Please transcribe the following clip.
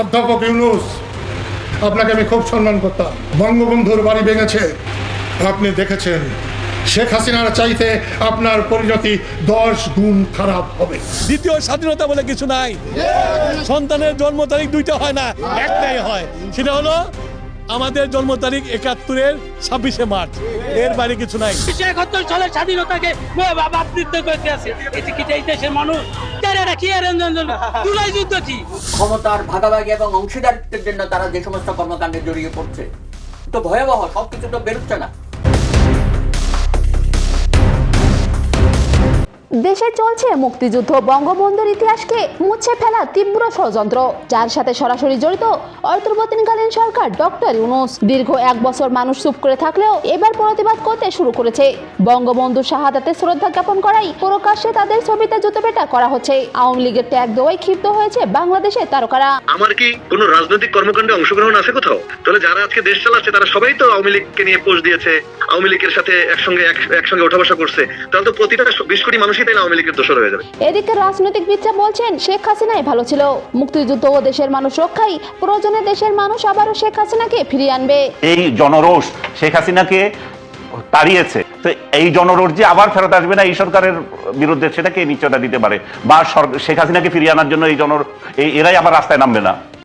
অধ্যাপক ইউনুস আপনাকে আমি খুব সম্মান করতাম। বঙ্গবন্ধুর বাড়ি ভেঙেছে আপনি দেখেছেন। শেখ হাসিনার চাইতে আপনার পরিণতি দশ গুণ খারাপ হবে। দ্বিতীয় স্বাধীনতা বলে কিছু নাই। সন্তানের জন্ম তারিখ দুইটা হয় না একটাই হয়। সেটা হলো আমাদের জন্ম তারিখ একাত্তরের ছাব্বিশে মার্চ। এর বাইরে কিছু নাই। একাত্তর সালের স্বাধীনতাকে বাবৃত্ত করতে আছে। এটি কি এই দেশের মানুষ? তারা কি আর জুলাই যুদ্ধ কি? ক্ষমতার ভাগাভাগি এবং অংশীদারিত্বের জন্য তারা যে সমস্ত কর্মকাণ্ডে জড়িয়ে পড়ছে তো ভয়াবহ সবকিছু তো বেরোচ্ছে না। দেশে চলছে মুক্তিযুদ্ধ। বঙ্গবন্ধুর ইতিহাসকে মুছে ফেলা তীব্র ষড়যন্ত্র। যার সাথে সরাসরি জড়িত অন্তর্বর্তীকালীন সরকার ডক্টর ইউনুস। দীর্ঘ এক বছর মানুষ চুপ করে থাকলেও এবার প্রতিবাদ করতে শুরু করেছে। বঙ্গবন্ধু শাহাদাতে শ্রদ্ধা জ্ঞাপন করাই প্রকাশ্যে তাদের ছবিতে জুতোপেটা করা হচ্ছে। আওয়ামী লীগের ট্যাগ দেওয়াই ক্ষিপ্ত হয়েছে বাংলাদেশের তারকারা। আমার কি কোনো রাজনৈতিক কর্মকাণ্ডে অংশগ্রহণ আছে কোথাও? তাহলে যারা আজকে দেশ চালাচ্ছে, তারা সবাই তো আওয়ামী লীগকে নিয়ে পোস্ট দিয়েছে। আওয়ামী লীগের সাথে একসঙ্গে এক- একসঙ্গে ওঠা বসা করছে তাহলে তো প্রতিটা বিশ কোটি মানুষই তাহলে আওয়ামী লীগের দোষর হয়ে যাবে। এদিকে রাজনৈতিকবিদরা বলছেন শেখ হাসিনাই ভালো ছিল। মুক্তিযুদ্ধ ও দেশের মানুষ রক্ষাই প্রয়োজনে দেশের মানুষ আবারও শেখ হাসিনাকে ফিরিয়ে আনবে। এই জনরোষ শেখ হাসিনাকে তাড়িয়েছে। তো এই জনরোষ যে আবার ফেরত আসবে না এই সরকারের বিরুদ্ধে সেটাকে নিশ্চয়তা দিতে পারে? বা শেখ হাসিনাকে ফিরিয়ে আনার জন্য এই জনর এই- এরাই আবার রাস্তায় নামবে না।